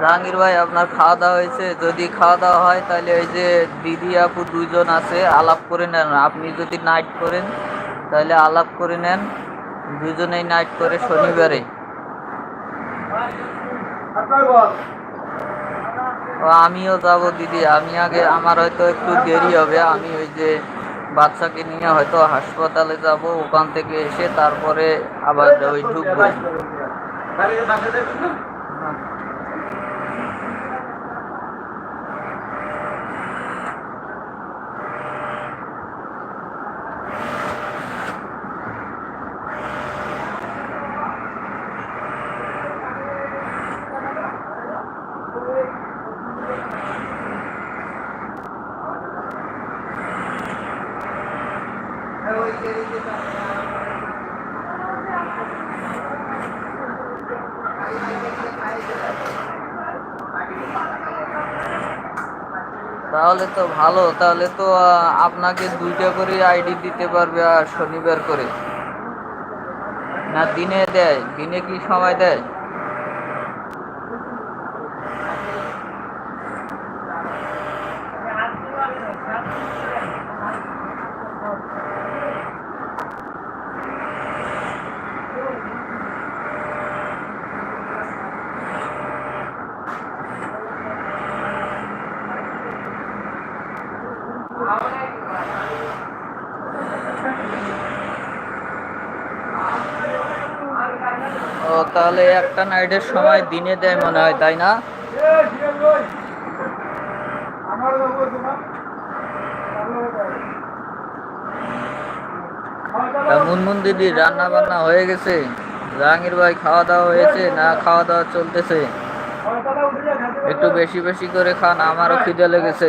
জাহাঙ্গীর ভাই, আপনার খাওয়া দাওয়া হয়েছে। যদি খাওয়া দাওয়া হয়, তাহলে ওই যে দিদি আপু দুজন আছে, আলাপ করে নেন। আপনি যদি নাইট করেন, তাহলে আলাপ করে নেন। দুজনেই নাইট করে শনিবারে। ও, আমিও যাব দিদি। আমি আগে, আমার হয়তো একটু দেরি হবে। আমি ওই যে বাচ্চাকে নিয়ে হয়তো হাসপাতালে যাব, ওখান থেকে এসে তারপরে আবার ওই ঢুকবো। তাহলে তো ভালো, তাহলে তো আপনাকে দুইটা করে আইডি দিতে পারবে আর শনিবার করে। না দিনে দেয়, দিনে কি সময় দেয়? তাহলে একটা নাইটের সময় দিনে দেয় মনে হয়, তাই না? মুনমুন দিদি রান্না বান্না হয়ে গেছে। জাহাঙ্গীর ভাই খাওয়া দাওয়া হয়েছে, না খাওয়া দাওয়া চলতেছে। একটু বেশি বেশি করে খান, আমারও খিদে লেগেছে।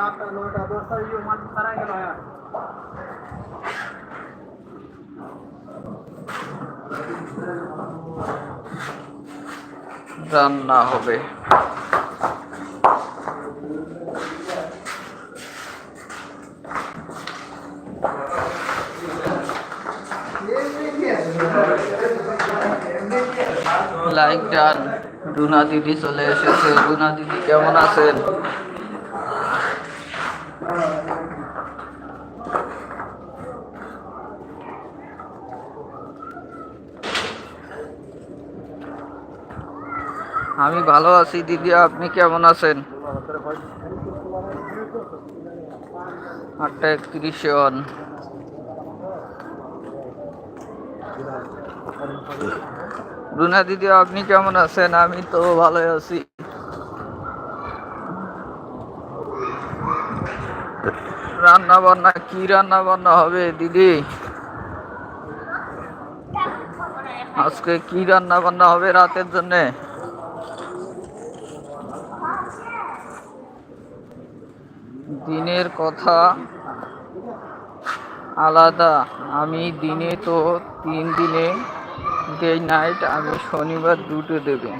আছে নয়টা দশটা মানুষ তারাই গেল হ্যাঁ রান্না হবে। লাইক ডান রুনা দিদি চলে এসেছে। রুনা দিদি কেমন আছেন? আমি ভালো আছি, দিদি। আপনি কেমন আছেন? আটটা একত্রিশ অন রুনা দিদি, আপনি কেমন আছেন? আমি তো ভালোই আছি। রান্না বান্না কি রান্না বান্না হবে দিদি? আজকে কি রান্না বান্না হবে রাতের জন্যে? দিনের কথা আলাদা। আমি দিনে তো তিন দিনে ডে নাইট আমি শনিবার দুটো দেবে।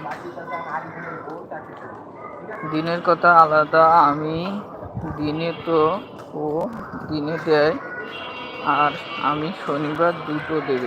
দিনের কথা আলাদা, আমি দিনে তো ও দিনে দেয়, আর আমি শনিবার দুটো দেবে।